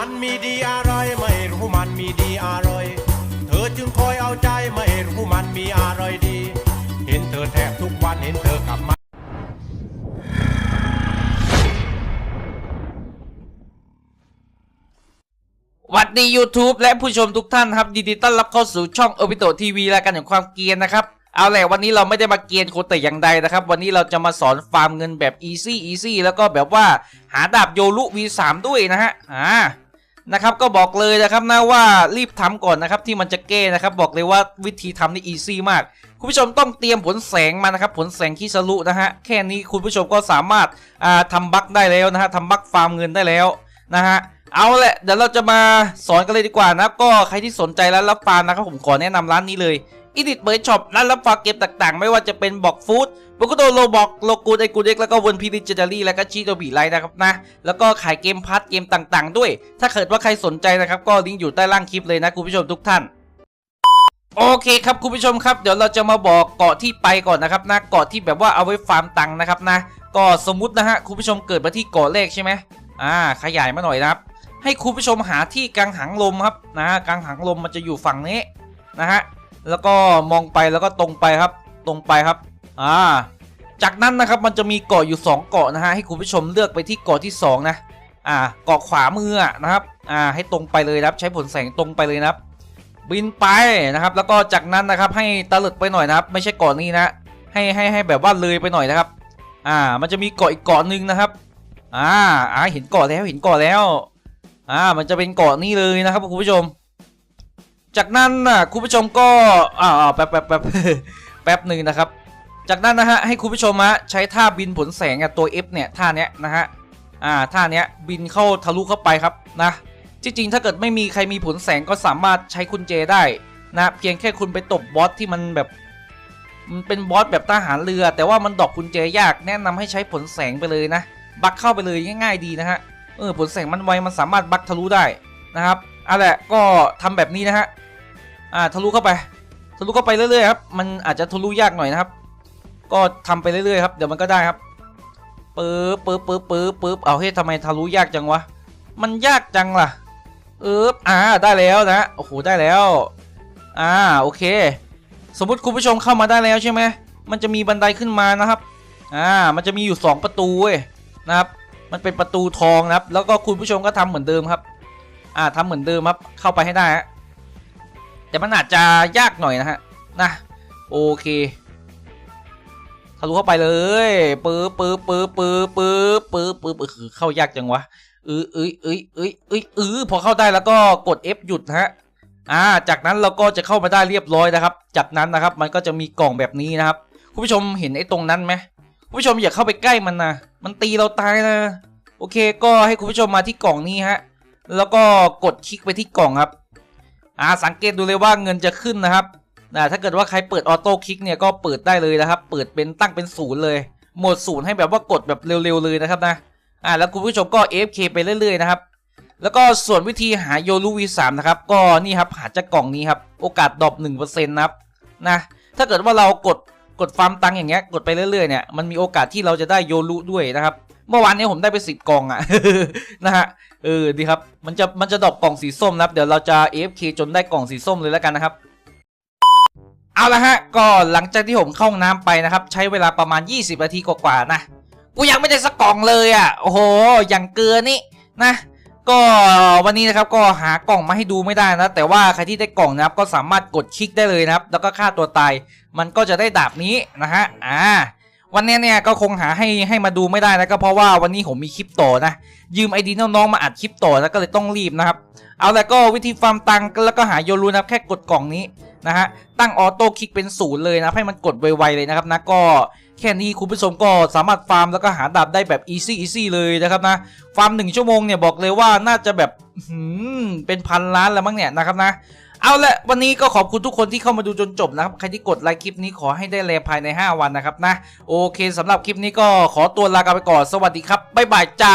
มันมีดีอะไรไม่รู้มันมีดีอะไรเธอจึงคอยเอาใจไม่รู้มันมีอะไรดี เห็นเธอแทบทุกวันเห็นเธอกลับมาหวัดดี YouTube และผู้ชมทุกท่านครับยินดีต้อนรับเข้าสู่ช่องโอ i ิโตทีวีรายการแห่งความเกียนนะครับ เอาแหละวันนี้เราไม่ได้มาเกียนคนแต่อย่างใดนะครับ วันนี้เราจะมาสอนฟาร์มเงินแบบ easy easy แล้วก็แบบว่าหาดาบโยรุ V3 ด้วยนะฮะอ่า นะครับก็บอกเลยนะครับนะว่ารีบทำก่อนนะครับที่มันจะเก้นะครับบอกเลยว่าวิธีทำนี่อีซี่มาก คุณผู้ชมต้องเตรียมผลแสงมานะครับผลแสงคิสลุนะฮะแค่นี้คุณผู้ชมก็สามารถทำทำบั๊กได้แล้วนะฮะทำบั๊กฟาร์มเงินได้แล้วนะฮะเอาแหละเดี๋ยวเราจะมาสอนกันเลยดีกว่านะก็ใครที่สนใจร้วรับฟาร์มนะครับผมขอแนะนำร้านนี้เลย อิดิทเบอร์ช็อปร้านรับฟาร์มเกมต่างๆ ไม่ว่าจะเป็นบอกฟู้ดโปโกโดโลบอกโลกูดไอกูเด็กแล้วก็วนพีดิจิทัลี่แล้วก็ชีโตบีไลน์นะครับนะ แล้วก็ขายเกมพาร์ทเกมต่างๆ ด้วย ถ้าเกิดว่าใครสนใจนะครับก็ลิงก์อยู่ใต้ล่างคลิปเลยนะคุณผู้ชมทุกท่านโอเคครับคุณผู้ชมครับเดี๋ยวเราจะมาบอกเกาะที่ไปก่อนนะครับนะเกาะที่แบบว่าเอาไว้ฟาร์มตังค์นะครับนะก็สมมุตินะฮะคุณผู้ชมเกิดมาที่เกาะแรกใช่ไหมอ่าขยายมาหน่อยนะครับ ให้คุณผู้ชมหาที่กังหังลมครับนะฮะกังหังลมมันจะอยู่ฝั่งนี้นะฮะ แล้วก็มองไปแล้วก็ตรงไปครับ ตรงไปครับ อ่า จากนั้นนะครับมันจะมีเกาะอยู่ 2 เกาะนะฮะให้คุณผู้ชมเลือกไปที่เกาะที่ 2 นะ อ่า เกาะขวามือนะครับ อ่า ให้ตรงไปเลยนะครับ ใช้ผลแสงตรงไปเลยนะครับ บินไปนะครับ แล้วก็จากนั้นนะครับให้ตะลึกไปหน่อยนะครับ ไม่ใช่เกาะนี้นะ ให้ให้ให้แบบว่าเลยไปหน่อยนะครับ อ่า มันจะมีเกาะอีกเกาะหนึ่งนะครับ อ่า อ่า เห็นเกาะแล้วเห็นเกาะแล้ว อ่า มันจะเป็นเกาะนี้เลยนะครับคุณผู้ชม จากนั้นนะคุณผู้ชมก็อ่าแป๊บแป๊บแป๊บแป๊บหนึ่งนะครับ จากนั้นนะฮะให้คุณผู้ชมฮะใช้ท่าบินผลแสงตัว F เนี่ยท่าเนี้ยนะฮะอ่าท่าเนี้ยบินเข้าทะลุเข้าไปครับนะจริงๆถ้าเกิดไม่มีใครมีผลแสงก็สามารถใช้คุณเจได้นะเพียงแค่คุณไปตบบอสที่มันแบบมันเป็นบอสแบบทหารเรือ แต่ว่ามันดอกกุญแจยากแนะนำให้ใช้ผลแสงไปเลยนะบักเข้าไปเลยง่าย ๆ ดีนะฮะเออผลแสงมันไวมันสามารถบักทะลุได้นะครับ อาแหละก็ทำแบบนี้นะฮะอ่าทะลุเข้าไป ทะลุเข้าไปเรื่อยๆครับมันอาจจะทะลุยากหน่อยนะครับ ก็ทำไปเรื่อยๆครับเดี๋ยวมันก็ได้ครับปึ๊บปึ๊บปึ๊บปึ๊บปึ๊บเอาเฮ้ยทำไมทะลุยากจังวะมันยากจังล่ะเอออ่าได้แล้วนะโอ้โหได้แล้วอ่าโอเค สมมุติคุณผู้ชมเข้ามาได้แล้วใช่ไหมมันจะมีบันไดขึ้นมานะครับอ่ามันจะมีอยู่ 2 ประตูเว้ยนะครับ มันเป็นประตูทองนะครับ แล้วก็คุณผู้ชมก็ทำเหมือนเดิมครับ อ่าทำเหมือนเดิมครับเข้าไปให้ได้ฮะแต่มันอาจจะยากหน่อยนะฮะนะโอเคทะลุเข้าไปเลยปึ๊บปึ๊บปึ๊บปึ๊บปึ๊บปึ๊บปึ๊บคือเข้ายากจังวะเออเอ้ยเอ้ยเอ้ยเอ้ยเออพอเข้าได้แล้วก็กด F หยุดฮะอ่าจากนั้นเราก็จะเข้ามาได้เรียบร้อยนะครับ จากนั้นนะครับมันก็จะมีกล่องแบบนี้นะครับคุณผู้ชมเห็นไอ้ตรงนั้นไหมคุณผู้ชมอย่าเข้าไปใกล้มันนะมันตีเราตายนะโอเค ก็ให้คุณผู้ชมมาที่กล่องนี้ฮะ แล้วก็กดคลิกไปที่กล่องครับอ่าสังเกตดูเลยว่าเงินจะขึ้นนะครับนะถ้าเกิดว่าใครเปิดออโต้คลิกเนี่ยก็เปิดได้เลยนะครับ เปิดเป็นตั้งเป็นศูนย์เลยโหมดศูนย์ให้แบบว่ากดแบบเร็วๆเลยนะครับนะอ่าแล้วคุณผู้ชมก็ AFK ไปเรื่อยๆนะครับแล้วก็ส่วนวิธีหาโยลู V3 นะครับก็นี่ครับหาจากกล่องนี้ครับโอกาสดรอป1%นะครับนะถ้าเกิดว่าเรากดกดฟาร์มตังค์อย่างเงี้ยกดไปเรื่อยๆเนี่ยมันมีโอกาสที่เราจะได้โยลูด้วยนะครับ เมื่อวานนี้ผมได้ไปสิบกล่องอะนะฮะ เออดีครับ มันจะมันจะดรอปกล่องสีส้มนะครับ เดี๋ยวเราจะ AFK จนได้กล่องสีส้มเลยแล้วกันนะครับ เอาละฮะ ก็หลังจากที่ผมเข้าห้องน้ำไปนะครับ ใช้เวลาประมาณ 20 นาทีกว่าๆนะ กูยังไม่ได้สักกล่องเลยอะ โอ้โห อย่างเกินนี่นะ ก็วันนี้นะครับก็หากล่องมาให้ดูไม่ได้นะ แต่ว่าใครที่ได้กล่องนะครับก็สามารถกดคลิกได้เลยนะครับ แล้วก็ฆ่าตัวตาย มันก็จะได้ดาบนี้นะฮะ อ่า วันนี้เนี่ยก็คงหาให้ให้มาดูไม่ได้นะก็เพราะว่าวันนี้ผมมีคลิปต่อนะ ยืมไอดีน้องๆมาอัดคลิปต่อนะก็เลยต้องรีบนะครับ เอาแล้วก็วิธีฟาร์มตังค์แล้วก็หาโยรูนะแค่กดกล่องนี้นะฮะตั้งออโต้คลิกเป็นศูนย์เลยนะให้มันกดไวๆเลยนะครับนะก็แค่นี้คุณผู้ชมก็สามารถฟาร์มแล้วก็หาดาบได้แบบอีซี่อีซี่เลยนะครับนะฟาร์มหนึ่งชั่วโมงเนี่ยบอกเลยว่าน่าจะแบบเป็นพันล้านแล้วมั้งเนี่ยนะครับนะ เอาละวันนี้ก็ขอบคุณทุกคนที่เข้ามาดูจนจบนะครับ ใครที่กดไลค์คลิปนี้ขอให้ได้แลภายใน 5 วันนะครับนะ โอเคสำหรับคลิปนี้ก็ขอตัวลากันไปก่อน สวัสดีครับ บ๊ายบายจ้า